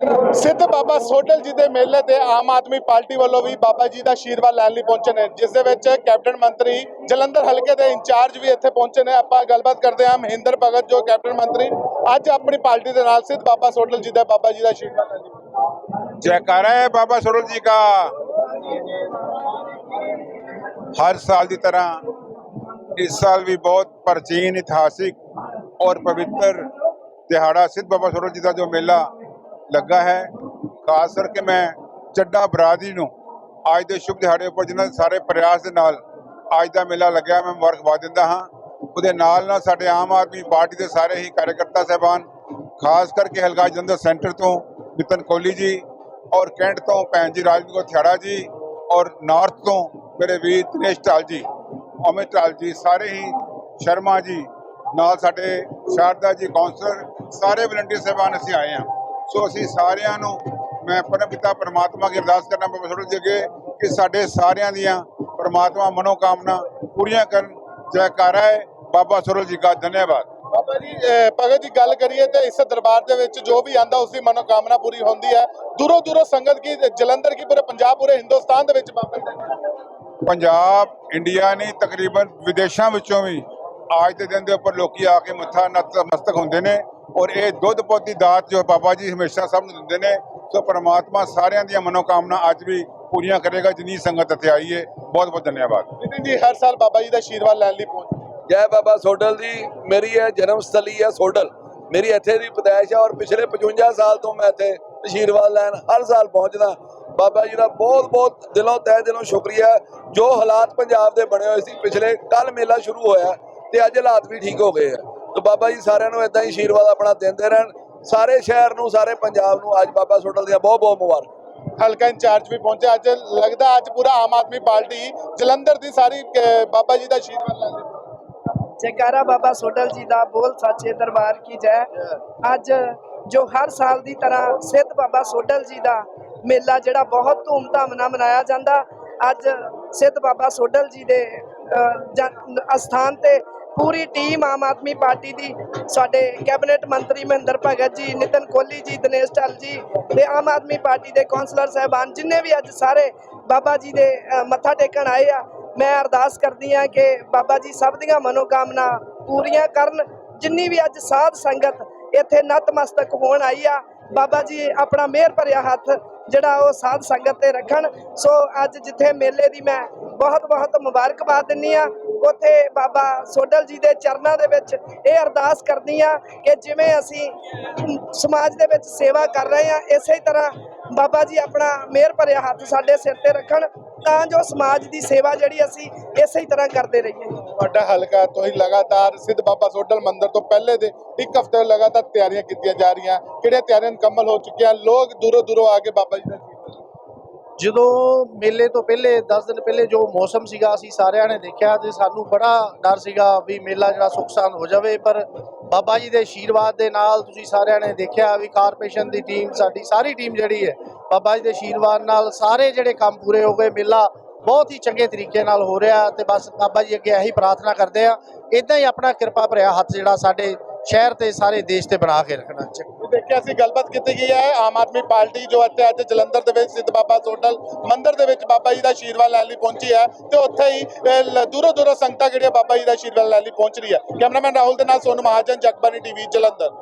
ਸਿੱਧ ਬਾਬਾ ਸੋਢਲ ਜੀ ਦੇ ਮੇਲੇ ਤੇ ਆਮ ਆਦਮੀ ਪਾਰਟੀ ਵੱਲੋਂ ਵੀ ਬਾਬਾ ਜੀ ਦਾ ਆਸ਼ੀਰਵਾਦ ਲੈਣ ਲਈ ਪਹੁੰਚੇ ਨੇ, ਜਿਸ ਦੇ ਵਿੱਚ ਕੈਪਟਨ ਮੰਤਰੀ ਜਲੰਧਰ ਹਲਕੇ ਦੇ ਇੰਚਾਰਜ ਵੀ ਇੱਥੇ ਪਹੁੰਚੇ ਨੇ। ਆਪਾਂ ਗੱਲਬਾਤ ਕਰਦੇ ਹਾਂ ਮਹਿੰਦਰ ਭਗਤ ਜੋ ਕੈਪਟਨ ਮੰਤਰੀ ਅੱਜ ਆਪਣੀ ਪਾਰਟੀ ਦੇ ਨਾਲ ਸਿੱਧ ਬਾਬਾ ਸੋਢਲ ਜੀ ਦਾ, ਬਾਬਾ ਜੀ ਦਾ ਆਸ਼ੀਰਵਾਦ ਲੈਣ ਜੈਕਾਰਾ ਹੈ ਬਾਬਾ ਸੋਢਲ ਜੀ ਦਾ। ਹਰ ਸਾਲ ਦੀ ਤਰ੍ਹਾਂ ਇਸ ਸਾਲ ਵੀ ਬਹੁਤ ਪ੍ਰਾਚੀਨ, ਇਤਿਹਾਸਿਕ ਔਰ ਪਵਿੱਤਰ ਦਿਹਾੜਾ ਸਿੱਧ ਬਾਬਾ ਸੋਢਲ ਜੀ ਦਾ ਜੋ ਮੇਲਾ ਲੱਗਾ ਹੈ। ਖਾਸ ਕਰਕੇ ਮੈਂ ਚੱਡਾ ਬਰਾਦਰੀ ਨੂੰ ਅੱਜ ਦੇ ਸ਼ੁਭ ਦਿਹਾੜੇ ਉੱਪਰ ਜਿਨ੍ਹਾਂ ਦੇ ਸਾਰੇ ਪ੍ਰਯਾਸ ਦੇ ਨਾਲ ਅੱਜ ਦਾ ਮੇਲਾ ਲੱਗਿਆ, ਮੈਂ ਮੁਬਾਰਕਬਾਦ ਦਿੰਦਾ ਹਾਂ। ਉਹਦੇ ਨਾਲ ਨਾਲ ਸਾਡੇ ਆਮ ਆਦਮੀ ਪਾਰਟੀ ਦੇ ਸਾਰੇ ਹੀ ਕਾਰਜਕਰਤਾ ਸਹਿਬਾਨ, ਖਾਸ ਕਰਕੇ ਹਲਕਾ ਜਲੰਧਰ ਸੈਂਟਰ ਤੋਂ ਨਿਤਨ ਕੋਹਲੀ ਜੀ ਔਰ ਕੈਂਟ ਤੋਂ ਭੈਣ ਜੀ ਰਾਜਵੀਰ ਥਿਆੜਾ ਜੀ ਔਰ ਨਾਰਥ ਤੋਂ ਮੇਰੇ ਵੀਰ ਦਿਨੇਸ਼ ਢਾਲ ਜੀ, ਅਮਿਤ ਢਾਲ ਜੀ, ਸਾਰੇ ਹੀ ਸ਼ਰਮਾ ਜੀ, ਨਾਲ ਸਾਡੇ ਸ਼ਾਰਦਾ ਜੀ ਕਾਉਂਸਲਰ ਸਾਰੇ ਵਲੰਟੀਅਰ ਸਹਿਬਾਨ ਅਸੀਂ ਆਏ ਹਾਂ। ਸੋ ਅਸੀਂ ਸਾਰਿਆਂ ਨੂੰ ਮੈਂ ਪਰਮ ਪਿਤਾ ਪਰਮਾਤਮਾ ਕੀ ਅਰਦਾਸ ਕਰਨਾ ਬਾਬਾ ਸੋਢਲ ਜੀ ਅੱਗੇ ਕਿ ਸਾਡੇ ਸਾਰਿਆਂ ਦੀਆਂ ਪਰਮਾਤਮਾ ਮਨੋਕਾਮਨਾ ਪੂਰੀਆਂ ਕਰਨ। ਜੈਕਾਰਾ ਹੈ ਬਾਬਾ ਸੋਢਲ ਜੀ ਦਾ ਧੰਨਵਾਦ। ਬਾਬਾ ਜੀ ਭਗਤ ਜੀ ਗੱਲ ਕਰੀਏ ਤੇ ਇਸ ਦਰਬਾਰ ਦੇ ਵਿੱਚ ਜੋ ਵੀ ਆਂਦਾ ਉਸ ਦੀ ਮਨੋਕਾਮਨਾ ਪੂਰੀ ਹੁੰਦੀ ਹੈ। ਦੂਰੋਂ ਦੂਰੋਂ ਸੰਗਤ ਕੀ ਜਲੰਧਰ ਕੀ ਪੂਰੇ ਪੰਜਾਬ ਪੂਰੇ ਹਿੰਦੁਸਤਾਨ ਦੇ ਵਿੱਚ ਬਾਬਾ ਦਾ ਪੰਜਾਬ ਇੰਡੀਆ ਨਹੀਂ ਤਕਰੀਬਨ ਵਿਦੇਸ਼ਾਂ ਵਿੱਚੋਂ ਵੀ ਅੱਜ ਦੇ ਦਿਨ ਦੇ ਉੱਪਰ ਲੋਕੀ ਆ ਕੇ ਮੱਥਾ ਨਤਮਸਤਕ ਹੁੰਦੇ ਨੇ। ਔਰ ਇਹ ਦੁੱਧ ਪੁੱਤ ਦਾਤ ਜੋ ਬਾਬਾ ਜੀ ਹਮੇਸ਼ਾ ਸਭ ਨੂੰ ਦਿੰਦੇ ਨੇ ਸੋ ਪ੍ਰਮਾਤਮਾ ਸਾਰਿਆਂ ਦੀਆਂ ਮਨੋਕਾਮਨਾ ਅੱਜ ਵੀ ਪੂਰੀਆਂ ਕਰੇਗਾ ਜਿੰਨੀ ਸੰਗਤ ਇੱਥੇ ਆਈ ਹੈ ਬਹੁਤ ਬਹੁਤ ਧੰਨਵਾਦ। ਨਿਤਿਨ ਜੀ ਹਰ ਸਾਲ ਬਾਬਾ ਜੀ ਦਾ ਆਸ਼ੀਰਵਾਦ ਲੈਣ ਲਈ ਪਹੁੰਚਦੇ ਜੈ ਬਾਬਾ ਸੋਡਲ ਦੀ ਮੇਰੀ ਇਹ ਜਨਮ ਸਥਲੀ ਹੈ ਸੋਡਲ ਮੇਰੀ ਇੱਥੇ ਦੀ ਪਦਾਇਸ਼ ਹੈ ਔਰ ਪਿਛਲੇ 55 ਸਾਲ ਤੋਂ ਮੈਂ ਇੱਥੇ ਆਸ਼ੀਰਵਾਦ ਲੈਣ ਹਰ ਸਾਲ ਪਹੁੰਚਦਾ। ਬਾਬਾ ਜੀ ਦਾ ਬਹੁਤ ਬਹੁਤ ਦਿਲੋਂ ਤਹਿ ਦਿਲੋਂ ਸ਼ੁਕਰੀਆ। ਜੋ ਹਾਲਾਤ ਪੰਜਾਬ ਦੇ ਬਣੇ ਹੋਏ ਸੀ ਪਿਛਲੇ ਕੱਲ ਮੇਲਾ ਸ਼ੁਰੂ ਹੋਇਆ ਤੇ ਅੱਜ ਹਾਲਾਤ ਵੀ ਠੀਕ ਹੋ ਗਏ ਆ। ਬਾਬਾ ਜੀ ਸਾਰਿਆਂ ਨੂੰ ਇਦਾਂ ਹੀ ਆਸ਼ੀਰਵਾਦ ਆਪਣਾ ਦਿੰਦੇ ਰਹਿਣ। ਸਾਰੇ ਸ਼ਹਿਰ ਨੂੰ ਸਾਰੇ ਪੰਜਾਬ ਨੂੰ ਅੱਜ ਬਾਬਾ ਸੋਡਲ ਦੀਆਂ ਬਹੁਤ ਬਹੁਤ ਮੁਬਾਰਕ। ਹਲਕਾ ਇੰਚਾਰਜ ਵੀ ਪਹੁੰਚੇ ਅੱਜ ਲੱਗਦਾ ਅੱਜ ਪੂਰਾ ਆਮ ਆਦਮੀ ਪਾਰਟੀ ਜਲੰਧਰ ਦੀ ਸਾਰੀ ਬਾਬਾ ਜੀ ਦਾ ਆਸ਼ੀਰਵਾਦ ਲਈ। ਜੈਕਾਰਾ ਬਾਬਾ ਸੋਡਲ ਜੀ ਦਾ ਬੋਲ ਸਾਚੇ ਦਰਬਾਰ ਕੀ ਜੈ। ਅੱਜ ਜੋ ਹਰ ਸਾਲ ਦੀ ਤਰ੍ਹਾਂ ਸਿੱਧ ਬਾਬਾ ਸੋਡਲ ਜੀ ਦਾ ਮੇਲਾ ਜਿਹੜਾ ਬਹੁਤ ਧੂਮਧਾਮ ਨਾਲ ਮਨਾਇਆ ਜਾਂਦਾ ਅੱਜ ਸਿੱਧ ਬਾਬਾ ਸੋਡਲ ਜੀ ਦੇ ਅਸਥਾਨ ਤੇ ਪੂਰੀ ਟੀਮ ਆਮ ਆਦਮੀ ਪਾਰਟੀ ਦੀ, ਸਾਡੇ ਕੈਬਨਿਟ ਮੰਤਰੀ ਮਹਿੰਦਰ ਭਗਤ ਜੀ, ਨਿਤਨ ਕੋਹਲੀ ਜੀ, ਦਿਨੇਸ਼ ਢੱਲ ਜੀ ਤੇ ਆਮ ਆਦਮੀ ਪਾਰਟੀ ਦੇ ਕੌਂਸਲਰ ਸਾਹਿਬਾਨ, ਜਿੰਨੇ ਵੀ ਅੱਜ ਸਾਰੇ ਬਾਬਾ ਜੀ ਦੇ ਮੱਥਾ ਟੇਕਣ ਆਏ ਆ, ਮੈਂ ਅਰਦਾਸ ਕਰਦੀ ਹਾਂ ਕਿ ਬਾਬਾ ਜੀ ਸਭ ਦੀਆਂ ਮਨੋਕਾਮਨਾ ਪੂਰੀਆਂ ਕਰਨ। ਜਿੰਨੀ ਵੀ ਅੱਜ ਸਾਧ ਸੰਗਤ ਇੱਥੇ ਨਤਮਸਤਕ ਹੋਣ ਆਈ ਆ, ਬਾਬਾ ਜੀ ਆਪਣਾ ਮਿਹਰ ਭਰਿਆ ਹੱਥ ਜਿਹੜਾ ਉਹ ਸਾਧ ਸੰਗਤ ਤੇ ਰੱਖਣ। ਸੋ ਅੱਜ ਜਿੱਥੇ ਮੇਲੇ ਦੀ ਮੈਂ ਬਹੁਤ ਬਹੁਤ ਮੁਬਾਰਕਬਾਦ ਦਿੰਨੀ ਆ। ਉੱਥੇ ਬਾਬਾ ਸੋਡਲ ਜੀ ਦੇ ਚਰਨਾਂ ਦੇ ਵਿੱਚ ਇਹ ਅਰਦਾਸ ਕਰਦੀ ਆ ਕਿ ਜਿਵੇਂ ਅਸੀਂ ਸਮਾਜ ਦੇ ਵਿੱਚ ਸੇਵਾ ਕਰ ਰਹੇ ਆ ਇਸੇ ਤਰ੍ਹਾਂ ਬਾਬਾ ਜੀ ਆਪਣਾ ਮਿਹਰ ਭਰਿਆ ਹੱਥ ਸਾਡੇ ਸਿਰ ਤੇ ਰੱਖਣ, ਤਾਂ ਜੋ ਸਮਾਜ ਦੀ ਸੇਵਾ ਜਿਹੜੀ ਅਸੀਂ ਇਸੇ ਹੀ ਤਰ੍ਹਾਂ ਕਰਦੇ ਰਹੀਏ। ਵੱਡਾ ਹਲਕਾ ਤੁਸੀਂ ਲਗਾਤਾਰ ਸਿੱਧ ਬਾਬਾ ਸੋਡਲ ਮੰਦਿਰ ਤੋਂ ਪਹਿਲੇ ਦੇ ਇੱਕ ਹਫ਼ਤੇ ਲਗਾਤਾਰ ਤਿਆਰੀਆਂ ਕੀਤੀਆਂ ਜਾ ਰਹੀਆਂ। ਕਿਹੜੀਆਂ ਤਿਆਰੀਆਂ ਮੁਕੰਮਲ ਹੋ ਚੁੱਕੀਆਂ? ਲੋਕ ਦੂਰੋਂ ਦੂਰੋਂ ਆ ਕੇ ਬਾਬਾ ਜੀ ਦਾ ਜਦੋਂ ਮੇਲੇ ਤੋਂ ਪਹਿਲੇ 10 ਦਿਨ ਪਹਿਲੇ ਜੋ ਮੌਸਮ ਸੀਗਾ, ਅਸੀਂ ਸਾਰਿਆਂ ਨੇ ਦੇਖਿਆ ਤੇ ਸਾਨੂੰ ਬੜਾ ਡਰ ਸੀਗਾ ਵੀ ਮੇਲਾ ਜਿਹੜਾ ਸੁਖਸਾਨ ਹੋ ਜਾਵੇ। ਪਰ ਬਾਬਾ ਜੀ ਦੇ ਆਸ਼ੀਰਵਾਦ ਦੇ ਨਾਲ ਤੁਸੀਂ ਸਾਰਿਆਂ ਨੇ ਦੇਖਿਆ ਵੀ ਕਾਰਪੋਰੇਸ਼ਨ ਦੀ ਟੀਮ, ਸਾਡੀ ਸਾਰੀ ਟੀਮ ਜਿਹੜੀ ਹੈ, ਬਾਬਾ ਜੀ ਦੇ ਆਸ਼ੀਰਵਾਦ ਨਾਲ ਸਾਰੇ ਜਿਹੜੇ ਕੰਮ ਪੂਰੇ ਹੋ ਗਏ। ਮੇਲਾ ਬਹੁਤ ਹੀ ਚੰਗੇ ਤਰੀਕੇ ਨਾਲ ਹੋ ਰਿਹਾ ਤੇ ਬਸ ਬਾਬਾ ਜੀ ਅੱਗੇ ਇਹੀ ਪ੍ਰਾਰਥਨਾ ਕਰਦੇ ਆ ਇਦਾਂ ਹੀ ਆਪਣਾ ਕਿਰਪਾ ਭਰਿਆ ਹੱਥ ਜਿਹੜਾ ਸਾਡੇ ਸ਼ਹਿਰ ਤੇ ਸਾਰੇ ਦੇਸ਼ ਤੇ ਬਣਾ ਕੇ ਰੱਖਣਾ ਚਾਹੀਦਾ ਦੇਖਿਆ ਅਸੀਂ ਗੱਲਬਾਤ ਕੀਤੀ ਗਈ ਹੈ। ਆਮ ਆਦਮੀ ਪਾਰਟੀ ਜੋ ਇੱਥੇ ਅੱਜ ਜਲੰਧਰ ਦੇ ਵਿੱਚ ਸਿੱਧ ਬਾਬਾ ਸੋਡਲ ਮੰਦਿਰ ਦੇ ਵਿੱਚ ਬਾਬਾ ਜੀ ਦਾ ਆਸ਼ੀਰਵਾਦ ਲੈਣ ਲਈ ਪਹੁੰਚੀ ਹੈ ਤੇ ਉੱਥੇ ਹੀ ਦੂਰੋਂ ਦੂਰੋਂ ਸੰਗਤਾਂ ਜਿਹੜੀਆਂ ਬਾਬਾ ਜੀ ਦਾ ਆਸ਼ੀਰਵਾਦ ਲੈਣ ਲਈ ਪਹੁੰਚ ਰਹੀ ਹੈ। ਕੈਮਰਾਮੈਨ ਰਾਹੁਲ ਦੇ ਨਾਲ ਸੋਨੂ ਮਹਾਜਨ ਜਗਬਾਨੀ ਟੀਵੀ, ਜਲੰਧਰ।